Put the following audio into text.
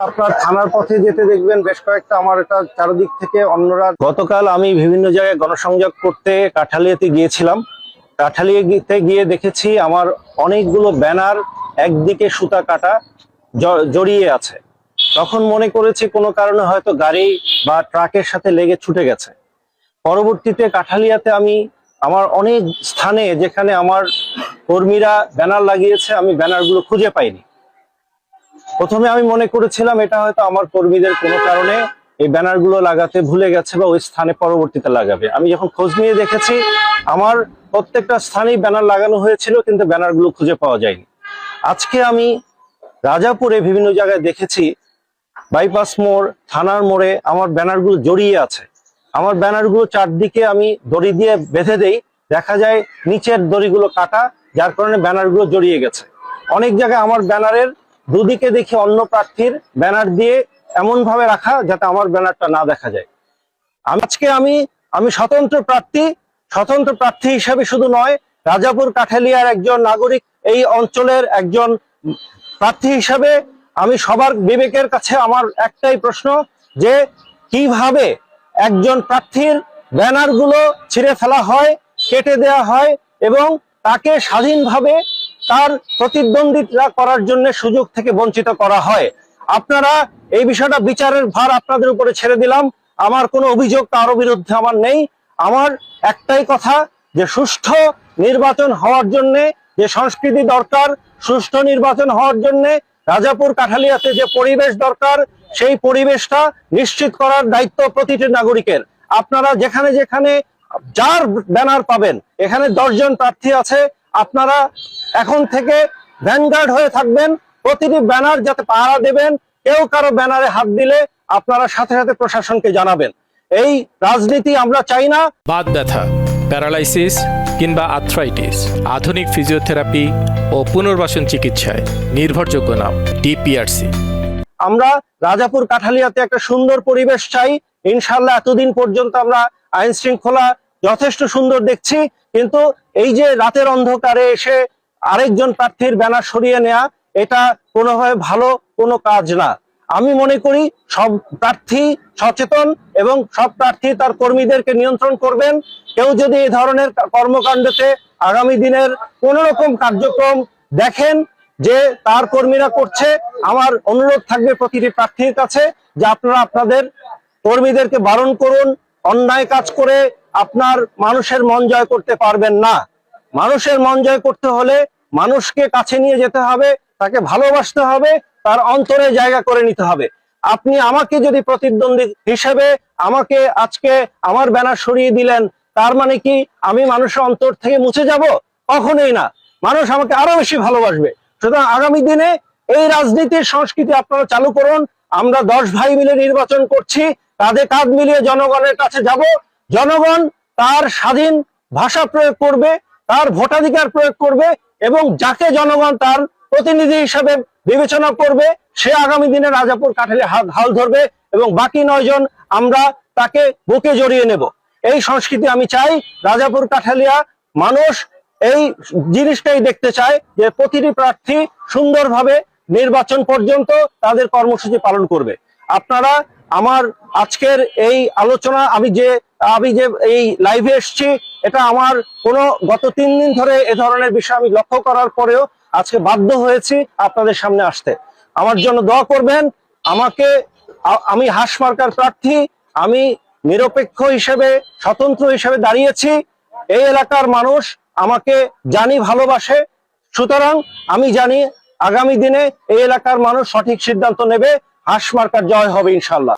আপনার থানার পথে যেতে দেখবেন বেশ কয়েকটা আমার এটা চারদিক থেকে অন্যরা। গতকাল আমি বিভিন্ন জায়গায় গণসংযোগ করতে কাঠালিয়াতে গিয়েছিলাম। কাঠালিয়াতে গিয়ে দেখেছি আমার অনেকগুলো ব্যানার একদিকে সুতা কাটা জড়িয়ে আছে। তখন মনে করেছি কোনো কারণে হয়তো গাড়ি বা ট্রাকের সাথে লেগে ছুটে গেছে। পরবর্তীতে কাঠালিয়াতে আমি আমার অনেক স্থানে যেখানে আমার কর্মীরা ব্যানার লাগিয়েছে, আমি ব্যানারগুলো খুঁজে পাইনি। প্রথমে আমি মনে করেছিলাম এটা হয়তো আমার কর্মীদের কোনো কারণে এই ব্যানারগুলো লাগাতে ভুলে গেছে বা ওই স্থানে পরবর্তীতে লাগাবে। আমি যখন খোঁজ নিয়ে দেখেছি, আমার প্রত্যেকটা স্থানেই ব্যানার লাগানো হয়েছিল, কিন্তু ব্যানারগুলো খুঁজে পাওয়া যায়নি। আজকে আমি রাজাপুরে বিভিন্ন জায়গায় দেখেছি, বাইপাস মোড়, থানার মোড়ে আমার ব্যানারগুলো জড়িয়ে আছে। আমার ব্যানারগুলো চারদিকে আমি দড়ি দিয়ে বেঁধে দেই, দেখা যায় নিচের দড়িগুলো কাটা, যার কারণে ব্যানারগুলো জড়িয়ে গেছে। অনেক জায়গায় আমার ব্যানারের দুদিকে দেখি অন্য প্রার্থীর ব্যানার দিয়ে এমন ভাবে রাখা যাতে আমার ব্যানারটা না দেখা যায়। আজকে আমি আমি স্বতন্ত্র প্রার্থী স্বতন্ত্র প্রার্থী হিসেবে শুধু নয়, রাজাপুর কাঠালিয়ার একজন নাগরিক, এই অঞ্চলের একজন প্রার্থী হিসাবে আমি সবার বিবেকের কাছে আমার একটাই প্রশ্ন যে, কীভাবে একজন প্রার্থীর ব্যানারগুলো ছিঁড়ে ফেলা হয়, কেটে দেয়া হয় এবং তাকে স্বাধীনভাবে তার প্রতিদ্বন্দ্বিতা করার জন্য সুযোগ থেকে বঞ্চিত করা হয়। আপনারা এই বিষয়টা বিচারের ভার আপনাদের উপরে ছেড়ে দিলাম। আমার কোনো অভিযোগ কারও বিরুদ্ধে আমার নেই। আমার একটাই কথা যে সুষ্ঠু নির্বাচন হওয়ার জন্য যে সংস্কৃতি দরকার, সুষ্ঠু নির্বাচন হওয়ার জন্য রাজাপুর কাঠালিয়াতে যে পরিবেশ দরকার, সেই পরিবেশটা নিশ্চিত করার দায়িত্ব প্রতিটি নাগরিকের। আপনারা যেখানে যেখানে যার ব্যানার পাবেন, এখানে দশজন প্রার্থী আছে আপনারা এখন থেকে ভ্যানগার্ড হয়ে থাকবেন। প্রতিটি ব্যানার যাতে পাহারা দেবেন কেউ কারও ব্যানারে হাত দিলে আপনারা সাথে সাথে প্রশাসনকে জানাবেন। এই রাজনীতি আমরা চাই না। বাদ ব্যথা প্যারালাইসিস কিংবা আর্থ্রাইটিস আধুনিক ফিজিওথেরাপি ও পুনর্বাসন চিকিৎসায় নির্ভরযোগ্য নাম ডিপিআরসি। আমরা রাজাপুর কাঠালিয়াতে একটা সুন্দর পরিবেশ চাই। ইনশাল্লাহ এতদিন পর্যন্ত আমরা আইন শৃঙ্খলা যথেষ্ট সুন্দর দেখছি কিন্তু এই যে রাতের অন্ধকারে এসে আরেকজন প্রার্থীর ব্যানার সরিয়ে নেয়া, এটা কোনোভাবে ভালো, কোনো কাজ না। আমি মনে করি সব প্রার্থী সচেতন এবং সব প্রার্থী তার কর্মীদেরকে নিয়ন্ত্রণ করবেন। কেউ যদি এই ধরনের কর্মকাণ্ডতে আগামী দিনের কোন রকম কার্যক্রম দেখেন যে তার কর্মীরা করছে, আমার অনুরোধ থাকবে প্রতিটি প্রার্থীর কাছে যে আপনারা আপনাদের কর্মীদেরকে বারণ করুন, অন্যায় কাজ করে আপনার মানুষের মন জয় করতে পারবেন না। মানুষের মন জয় করতে হলে মানুষকে কাছে নিয়ে যেতে হবে, তাকে ভালোবাসতে হবে, তার অন্তরে জায়গা করে নিতে হবে। আপনি আমাকে যদি প্রতিদ্বন্দ্বী হিসেবে আমাকে আজকে আমার ব্যানার সরিয়ে দিলেন, তার মানে কি আমি মানুষের অন্তর থেকে মুছে যাব? কখনোই না। মানুষ আমাকে আরও বেশি ভালোবাসবে। সুতরাং আগামী দিনে এই রাজনীতির সংস্কৃতি আপনারা চালু করুন। আমরা দশ ভাই মিলে নির্বাচন করছি কাঁধে কাঁধ মিলিয়ে জনগণের কাছে যাব। জনগণ তার স্বাধীন ভাষা প্রয়োগ করবে, তার ভোটাধিকার প্রয়োগ করবে এবং যাকে জনগণ তার প্রতিনিধি হিসাবে বিবেচনা করবে, সে আগামী দিনে রাজাপুর কাঠালে হাল ধরবে এবং বাকি নয়জন আমরা তাকে বুকে জড়িয়ে নেব। এই সংস্কৃতি আমি চাই, রাজাপুর কাঠালিয়া মানুষ এই জিনিসটাই দেখতে চায় যে প্রতিটি প্রার্থী সুন্দরভাবে নির্বাচন পর্যন্ত তাদের কর্মসূচি পালন করবে। আপনারা আমার আজকের এই আলোচনা, আমি যে আমি যে এই লাইভে এসেছি, এটা আমার কোনো গত তিন দিন ধরে এ ধরনের বিষয় আমি লক্ষ্য করার পরেও আজকে বাধ্য হয়েছি আপনাদের সামনে আসতে। আমার জন্য দোয়া করবেন, আমাকে আমি হাঁস মার্কার প্রার্থী, আমি নিরপেক্ষ হিসেবে, স্বতন্ত্র হিসেবে দাঁড়িয়েছি। এই এলাকার মানুষ আমাকে জানি ভালোবাসে, সুতরাং আমি জানি আগামী দিনে এই এলাকার মানুষ সঠিক সিদ্ধান্ত নেবে, হাঁস মার্কার জয় হবে ইনশাল্লাহ